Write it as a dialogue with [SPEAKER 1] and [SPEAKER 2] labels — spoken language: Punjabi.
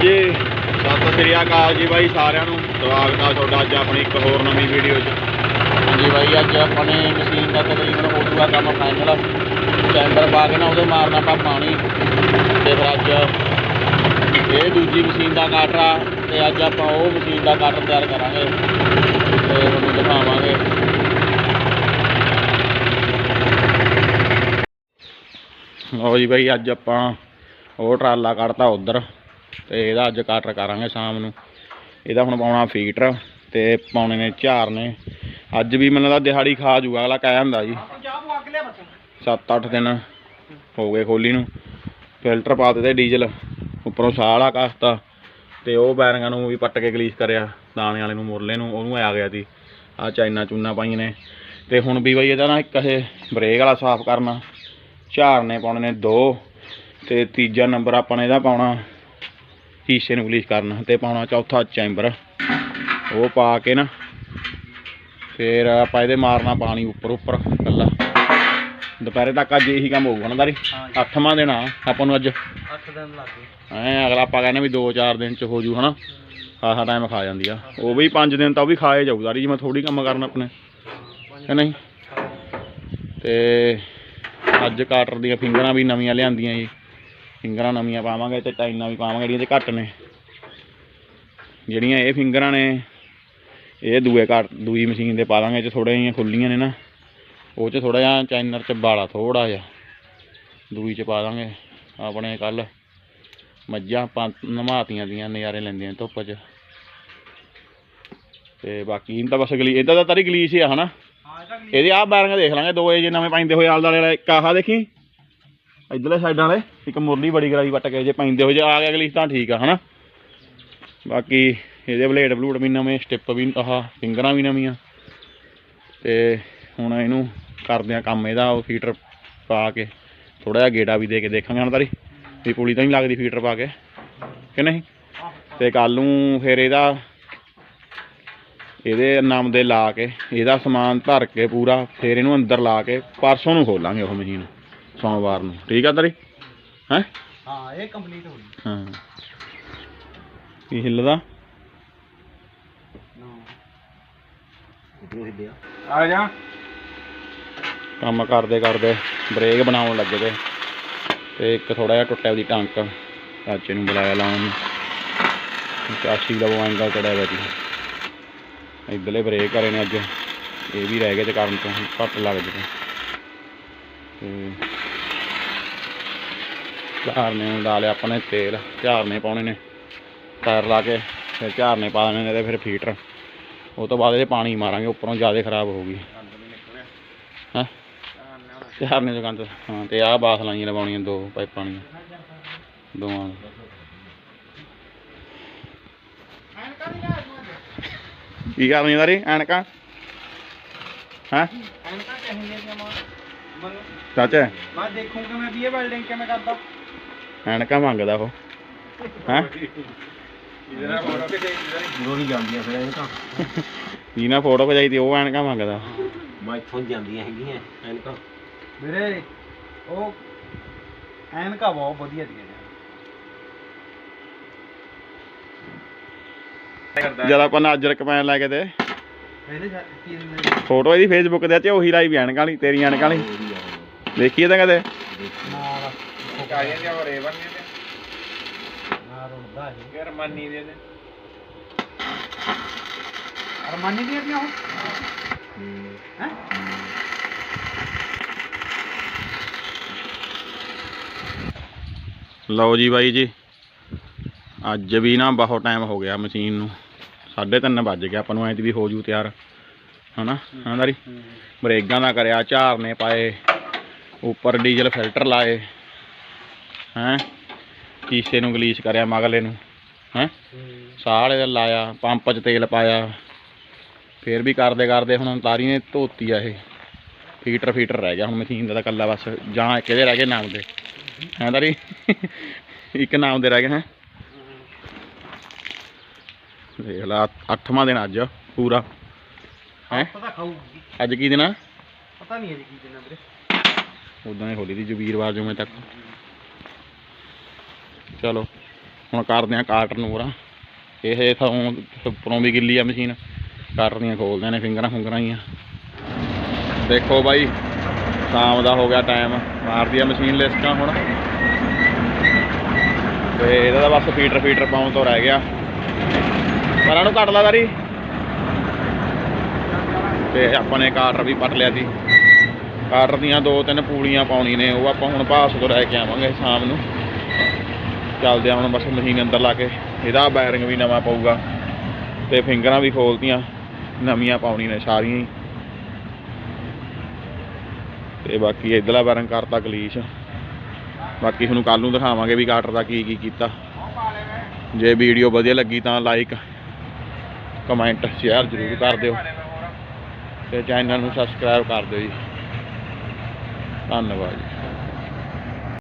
[SPEAKER 1] ਹਾਂਜੀ। ਸਤਿ ਸ੍ਰੀ ਅਕਾਲ ਜੀ ਬਾਈ, ਸਾਰਿਆਂ ਨੂੰ। ਸਵਾਗਤ ਆ ਤੁਹਾਡਾ ਅੱਜ ਆਪਣੀ ਇੱਕ ਹੋਰ ਨਵੀਂ ਵੀਡੀਓ 'ਚ।
[SPEAKER 2] ਹਾਂਜੀ ਬਾਈ, ਅੱਜ ਆਪਾਂ ਨੇ ਮਸ਼ੀਨ ਦਾ ਤਕਰੀਬਨ ਹੋ ਜੂਗਾ ਕੰਮ ਫਾਈਨਲ ਟੈਂਡਰ ਪਾ ਕੇ ਨਾ ਉਹਦੇ ਮਾਰਨਾ ਆਪਾਂ ਪਾਣੀ। ਤੇ ਫਿਰ ਅੱਜ ਇਹ ਦੂਜੀ ਮਸ਼ੀਨ ਦਾ ਕਾਟਰ ਆ, ਤੇ ਅੱਜ ਆਪਾਂ ਉਹ ਮਸ਼ੀਨ ਦਾ ਕਾਟਰ ਤਿਆਰ ਕਰਾਂਗੇ। ਤੇ ਤੁਹਾਨੂੰ ਦਿਖਾਵਾਂਗੇ।
[SPEAKER 1] ਲਓ ਜੀ ਬਾਈ, ਅੱਜ ਆਪਾਂ ਉਹ ਟਰਾਲਾ ਕੱਢਤਾ ਉਧਰ। ਤੇ ਇਹਦਾ ਅੱਜ ਕਾਟਰ ਕਰਾਂਗੇ ਸ਼ਾਮ ਨੂੰ। ਇਹਦਾ ਹੁਣ ਪਾਉਣਾ ਫੀਟਰ ਤੇ ਪਾਉਣੇ ਨੇ ਝਾਰ ਨੇ। ਅੱਜ ਵੀ ਮੈਨੂੰ ਲੱਗਦਾ ਦਿਹਾੜੀ ਖਾ ਜੂਗਾ, ਅਗਲਾ ਕਹਿ ਹੁੰਦਾ ਜੀ। 7-8 ਦਿਨ ਹੋ ਗਏ ਖੋਲੀ ਨੂੰ। ਫਿਲਟਰ ਪਾ ਦਿੱਤੇ ਡੀਜ਼ਲ, ਉੱਪਰੋਂ ਸਾਹ ਵਾਲਾ ਕਸਤਾ। ਤੇ ਉਹ ਬੈਰਿੰਗਾਂ ਨੂੰ ਵੀ ਪੱਟ ਕੇ ਗਲੀਸ ਕਰਿਆ, ਦਾਣੇ ਵਾਲੇ ਨੂੰ, ਮੁਰਲੇ ਨੂੰ, ਉਹਨੂੰ ਆ ਗਿਆ ਸੀ ਆ ਚਾਈਨਾ ਚੂਨਾ ਪਾਈਆਂ ਨੇ। ਤੇ ਹੁਣ ਵੀ ਬਈ ਇਹਦਾ ਨਾ ਇੱਕ ਇਹ ਬ੍ਰੇਕ ਵਾਲਾ ਸਾਫ਼ ਕਰਨਾ। ਝਾਰਨੇ ਪਾਉਣੇ ਨੇ ਦੋ। ਤੇ ਤੀਜਾ ਨੰਬਰ ਆਪਾਂ ਨੇ ਇਹਦਾ ਪਾਉਣਾ ਸ਼ੀਸ਼ੇ ਨੂੰ ਗਲੀਸ ਕਰਨਾ ਤੇ ਪਾਉਣਾ ਚੌਥਾ ਚੈਂਬਰ ਉਹ ਪਾ ਕੇ ਨਾ ਫਿਰ ਆਪਾਂ ਇਹਦੇ ਮਾਰਨਾ ਪਾਣੀ ਉੱਪਰ ਉੱਪਰ ਕੱਲਾ ਦੁਪਹਿਰੇ ਤੱਕ ਅੱਜ ਇਹੀ ਕੰਮ ਹੋਊਗਾ ਨਾ ਦਾਰੀ
[SPEAKER 2] ਹਾਂਜੀ।
[SPEAKER 1] ਅੱਠਵਾਂ ਦਿਨ ਆ ਆਪਾਂ ਨੂੰ ਅੱਜ।
[SPEAKER 2] 8 ਦਿਨ ਲੱਗ ਗਏ।
[SPEAKER 1] ਐ ਅਗਲਾ ਆਪਾਂ ਕਹਿੰਦੇ ਵੀ 2-4 ਦਿਨ ਚ ਹੋ ਜੂ ਹਨਾ ਆਹਾ ਟਾਈਮ ਖਾ ਜਾਂਦੀ ਆ। ਉਹ ਵੀ 5 ਦਿਨ ਤਾਂ ਉਹ ਵੀ ਖਾਏ ਜਾਊ ਦਾਰੀ ਜਿਵੇਂ ਥੋੜੀ ਕੰਮ ਕਰਨਾ ਆਪਣੇ। ਕਿ ਨਹੀਂ? ਤੇ ਅੱਜ ਕਾਟਰ ਦੀਆਂ ਫਿੰਗਰਾਂ ਵੀ ਨਵੀਆਂ ਲਿਆਂਦੀਆਂ ਜੀ। ਫਿੰਗਰਾਂ ਨਵੀਆਂ ਪਾਵਾਂਗੇ ਤੇ ਟਾਈਨਾਂ ਵੀ ਪਾਵਾਂਗੇ ਜਿਹੜੀਆਂ ਤੇ ਘੱਟ ਨੇ। ਜਿਹੜੀਆਂ ਇਹ ਫਿੰਗਰਾਂ ਨੇ ਇਹ ਦੂਏ ਕਾਟ ਦੂਈ ਮਸ਼ੀਨ ਦੇ ਪਾ ਦਾਂਗੇ ਚ ਥੋੜ੍ਹੀਆਂ ਜਿਹੀਆਂ ਖੁੱਲੀਆਂ ਨੇ ਨਾ। ਉਹ ਚ ਥੋੜਾ ਜਿਹਾ ਚਾਈਨਰ ਚ ਬਾਲਾ ਥੋੜਾ ਜਿਹਾ ਦੂਈ ਚ ਪਾ ਦਾਂਗੇ ਆਪਣੇ ਕੱਲ। ਮੱਝਾਂ ਆਪਾਂ ਨਮਾਤੀਆਂ ਦੀਆਂ ਨਜ਼ਾਰੇ ਲੈਂਦੀਆਂ ਧੁੱਪ 'ਚ। ਤੇ ਬਾਕੀ ਇਹਨਾਂ ਤਾਂ ਬਸ ਗਲੀ ਇਹਦਾ ਤਾਂ ਤਾਰੀ ਗਲੀਸ ਹੀ ਆ ਹਨਾ?
[SPEAKER 2] ਹਾਂ ਇਹਦਾ
[SPEAKER 1] ਇਹਦੇ ਆਹ ਬੈਰਿੰਗ ਦੇਖ ਲਾਂਗੇ ਦੋ ਇਹ ਜੇ ਨਵੇਂ ਪੈਂਦੇ ਹੋਏ ਆਲ ਦਾਲੇ ਵਾਲੇ ਇੱਕ ਆਹ ਦੇਖੀ? ਇਧਰਲੇ ਸਾਈਡਾਂ ਵਾਲੇ, ਇੱਕ ਮੁਰਲੀ ਬੜੀ ਗਰਾਈ ਵੱਟ ਕੇ ਜੇ ਪੈਂਦੇ ਹੋ ਜੇ, ਆ ਗਿਆ ਗਲੀਸ ਤਾਂ ਠੀਕ ਆ, ਹਨਾ? ਬਾਕੀ ਇਹਦੇ ਬਲੇਡ ਬਲੂਡ ਵੀ ਨਵੇਂ, ਸਟਿਪ ਵੀ, ਆਹ ਫਿੰਗਰਾਂ ਵੀ ਨਵੀਆਂ। ਤੇ ਹੁਣ ਇਹਨੂੰ ਕਰਦੇ ਆ ਕੰਮ ਇਹਦਾ, ਉਹ ਫੀਟਰ ਪਾ ਕੇ ਥੋੜਾ ਜਿਹਾ ਗੇੜਾ ਵੀ ਦੇ ਕੇ ਦੇਖਾਂਗੇ ਹੁਣ ਤਾਰੀ। ਵੀ ਪੁਲੀ ਤਾਂ ਨਹੀਂ ਲੱਗਦੀ ਫੀਟਰ ਪਾ ਕੇ, ਕਿ ਨਹੀਂ? ਤੇ ਕੱਲ ਨੂੰ ਫਿਰ ਇਹਦਾ, ਇਹਦੇ ਨਾਮ ਦੇ ਲਾ ਕੇ, ਇਹਦਾ ਸਮਾਨ ਧਰ ਕੇ ਪੂਰਾ, ਫਿਰ ਇਹਨੂੰ ਅੰਦਰ ਲਾ ਕੇ ਪਰਸੋਂ ਨੂੰ ਖੋਲਾਂਗੇ ਉਹ ਮਸ਼ੀਨ। ਸੋਮਵਾਰ ਨੂੰ। ਠੀਕ ਆ ਤਾਰੀ? ਹੈ?
[SPEAKER 2] ਹਾਂ ਇਹ ਕੰਪਲੀਟ ਹੋ ਗਈ।
[SPEAKER 1] ਹਾਂ। ਕੀ ਹਿੱਲਦਾ?
[SPEAKER 2] ਆ ਜਾ।
[SPEAKER 1] ਕੰਮ ਕਰਦੇ ਕਰਦੇ ਬ੍ਰੇਕ ਬਣਾਉਣ ਲੱਗੇ ਤੇ। ਤੇ ਇੱਕ ਥੋੜਾ ਜਿਹਾ ਟੁੱਟਿਆ ਉਹਦੀ ਟਾਂਕ। ਚਾਚੇ ਨੂੰ ਬੁਲਾਇਆ ਲਾਉਣ। ਨੂੰ ਚਾਚੀ ਦਾ ਉਹ ਐਂਗਲ ਚੜਿਆ ਹੋਇਆ ਸੀ। ਇੱਧਰਲੇ ਬ੍ਰੇਕ ਕਰੇ ਨੇ ਅੱਜ। ਇਹ ਵੀ ਰਹਿ ਗਏ ਤੇ ਕਰਨ ਤੋਂ ਘੱਟ ਲੱਗਦੇ ਤੇ ਝਾਰਨੇ ਨੂੰ ਲਾ ਲਿਆ ਆਪਾਂ ਨੇ ਤੇਲ ਝਾਰਨੇ ਪਾਉਣੇ ਨੇ। ਟਾਇਰ ਲਾ ਕੇ ਫਿਰ ਝਾਰਨੇ ਪਾ ਦੇਣੇ ਨੇ ਤੇ ਫਿਰ ਫੀਟਰ। ਉਹ ਤੋਂ ਬਾਅਦ ਇਹਦੇ ਪਾਣੀ ਮਾਰਾਂਗੇ ਉੱਪਰੋਂ ਜ਼ਿਆਦਾ ਖਰਾਬ ਹੋਊਗੀ। ਹਾਂ? ਝਾਰਨੇ ਤੋਂ ਗੰਦ ਹਾਂ ਤੇ ਆਹ ਬਾਸ ਲਾਈਆਂ ਲਵਾਉਣੀਆਂ ਦੋ ਪਾਈਪਾਂ ਦੀਆਂ ਦੋਵਾਂ ਕੀ ਕਰਨੀ ਦਾਰੀ ਐਨਕਾਂ? ਹਾਂ?
[SPEAKER 2] ਐਨਕਾਂ ਚਾਹੀਦੀਆਂ ਸੀ ਮਾਂ? ਮੈਨੂੰ
[SPEAKER 1] ਚਾਚਾ
[SPEAKER 2] ਮੈਂ ਦੇਖੂੰਗਾ ਮੈਂ ਵੀ ਇਹ ਵੈਲਡਿੰਗ ਕਿਵੇਂ ਕਰਦਾ।
[SPEAKER 1] ਐਨਕਾਂ ਮੰਗਦਾ ਉਹ। ਹੈਂ?
[SPEAKER 2] ਇਹਦੇ ਫੋਟੋ ਕਿਤੇ ਦੂਰੋਂ ਹੀ ਜਾਂਦੀਆਂ ਫਿਰ ਐਨਕਾਂ
[SPEAKER 1] ਜਿਹਨਾਂ ਫੋਟੋ ਖਜਾਈ ਤੀ ਉਹ ਐਨਕਾਂ ਮੰਗਦਾ।
[SPEAKER 2] ਮੈਂ ਇੱਥੋਂ ਜਾਂਦੀਆਂ ਹੈਗੀਆਂ ਐਨਕਾਂ। ਵੀਰੇ ਉਹ ਐਨਕਾਂ ਬਹੁਤ ਵਧੀਆ ਦੀਆਂ
[SPEAKER 1] ਜਦ ਆਪਾਂ ਨੇ ਅਜਰਕ ਪੈਣ ਲੈ ਕੇ ਤੇ ਫੋਟੋ ਇਹਦੀ ਫੇਸਬੁੱਕ ਦੇ ਤੇ ਉਹੀ ਲਾਈ ਵੀ ਐਨਕਾਂ ਵਾਲੀ ਤੇਰੀ ਐਨਕਾਂ ਵਾਲੀ। ਦੇਖੀਏ ਤਾਂ ਕਦੇ?
[SPEAKER 2] ਨਾਲ
[SPEAKER 3] ਕਾਲੀਆਂ ਜਾਂ ਹੋਰ ਰੇਵਨ ਨੇ।
[SPEAKER 2] ਨਾਲ ਰੁੜਦਾ ਹੈ
[SPEAKER 3] ਜਰਮਨੀ ਦੇ ਨੇ।
[SPEAKER 2] ਅਰਮਾਨੀ ਦੀਆਂ ਦੀਆਂ ਉਹ ਹੈ?
[SPEAKER 1] ਲਓ ਜੀ ਬਾਈ ਜੀ ਅੱਜ ਵੀ ਨਾ ਬਹੁਤ ਟਾਈਮ ਹੋ ਗਿਆ ਮਸ਼ੀਨ ਨੂੰ। 3:30 ਵੱਜ ਗਿਆ ਆਪਾਂ ਨੂੰ ਐਂ ਤੇ ਵੀ ਹੋ ਜੂ ਤਿਆਰ। ਹਨਾ ਹਾਂ। ਦਾਰੀ ਬਰੇਕਾਂ ਦਾ ਕਰਿਆ ਝਾਰਨੇ ਪਾਏ ਉੱਪਰ ਡੀਜ਼ਲ ਫਿਲਟਰ ਲਾਏ। ਹੈਂ? ਸ਼ੀਸ਼ੇ ਨੂੰ ਗਲੀਸ ਕਰਿਆ ਮਗਲੇ ਨੂੰ ਹੈਂ? ਸਾਹ ਵਾਲੇ ਦਾ ਲਾਇਆ ਪੰਪ 'ਚ ਤੇਲ ਪਾਇਆ। ਫੇਰ ਵੀ ਕਰਦੇ ਕਰਦੇ ਹੁਣ ਤਾਰੀ ਨੇ ਧੋਤੀ ਆ ਇਹ। ਫੀਟਰ ਫੀਟਰ ਰਹਿ ਗਿਆ ਹੁਣ ਮਸ਼ੀਨ ਦਾ ਤਾਂ ਕੱਲਾ ਬਸ ਜਾਂ ਇੱਕ ਇਹਦੇ ਰਹਿ ਗਏ ਨਾਮ ਦੇ। ਹੈਂ ਤਾਰੀ? ਇੱਕ ਨਾਮ ਦੇ ਰਹਿ ਗਏ ਹੈ? ਦੇਖ ਲਾ ਅੱਠਵਾਂ ਦਿਨ ਅੱਜ ਪੂਰਾ। ਹੈਂ? ਅੱਜ ਕੀ ਦਿਨ ਆ?
[SPEAKER 2] ਪਤਾ ਨਹੀਂ ਹੈ ਜੀ ਕੀ ਦੇਣਾ ਵੀਰੇ।
[SPEAKER 1] ਉਦਾਂ ਹੀ ਹੋਲੀ ਦੀ ਜਬੀਰਵਾਰ ਜੁਮੇ ਤੱਕ। ਚਲੋ, ਹੁਣ ਕਰਦੇ ਆ ਕਾਟਰ ਨੂੰ ਪੂਰਾ। ਇਹ ਇਥੋਂ ਉੱਪਰੋਂ ਵੀ ਗਿੱਲੀ ਆ ਮਸ਼ੀਨ। ਕਾਟਰ ਦੀਆਂ ਖੋਲਦੇ ਨੇ, ਫਿੰਗਰਾਂ ਫੁੰਗਰਾਂ ਹੀ ਆ। ਦੇਖੋ ਬਾਈ, ਸ਼ਾਮ ਦਾ ਹੋ ਗਿਆ ਟਾਈਮ ਮਾਰਦੀ ਆ ਮਸ਼ੀਨ ਲਿਸਕਾਂ ਹੁਣ। ਤੇ ਇਹਦਾ ਤਾਂ ਬਸ ਫੀਟਰ ਫੀਟਰ ਪਾਉਣ ਤੋਂ ਰਹਿ ਗਿਆ। ਪਰਾਂ ਨੂੰ ਕੱਟ ਲਾ ਦਾਰੀ ਤੇ ਆਪਾਂ ਨੇ ਕਾਟਰ ਵੀ ਪੱਟ ਲਿਆ ਸੀ ਕਾਟਰ ਦੀਆਂ ਦੋ ਤਿੰਨ ਪੂਲੀਆਂ ਪਾਉਣੀ ਨੇ, ਉਹ ਆਪਾਂ ਹੁਣ ਭਾਸ ਤੋਂ ਲੈ ਕੇ ਆਵਾਂਗੇ ਸ਼ਾਮ ਨੂੰ। ਚੱਲਦੇ ਆ ਹੁਣ ਬਸ ਮਸ਼ੀਨ ਅੰਦਰ ਲਾ ਕੇ। ਇਹਦਾ ਵਾਇਰਿੰਗ ਵੀ ਨਵਾਂ ਪਊਗਾ ਤੇ ਫਿੰਗਰਾਂ ਵੀ ਖੋਲਤੀਆਂ, ਨਵੀਆਂ ਪਾਉਣੀਆਂ ਨੇ ਸਾਰੀਆਂ ਹੀ। ਤੇ ਬਾਕੀ ਇਧਰਲਾ ਬੈਰਿੰਗ ਕਰਤਾ ਕਲੀਸ਼। ਬਾਕੀ ਤੁਹਾਨੂੰ ਕੱਲ ਨੂੰ ਦਿਖਾਵਾਂਗੇ ਵੀ ਕਾਟਰ ਦਾ ਕੀ ਕੀ ਕੀਤਾ। ਜੇ ਵੀਡੀਓ ਵਧੀਆ ਲੱਗੀ ਤਾਂ ਲਾਈਕ ਕਮੈਂਟ ਸ਼ੇਅਰ ਜ਼ਰੂਰ ਕਰ ਦਿਓ। ਤੇ ਚੈਨਲ ਨੂੰ ਸਬਸਕ੍ਰਾਈਬ ਕਰ ਦਿਓ ਜੀ। ਧੰਨਵਾਦ ਜੀ।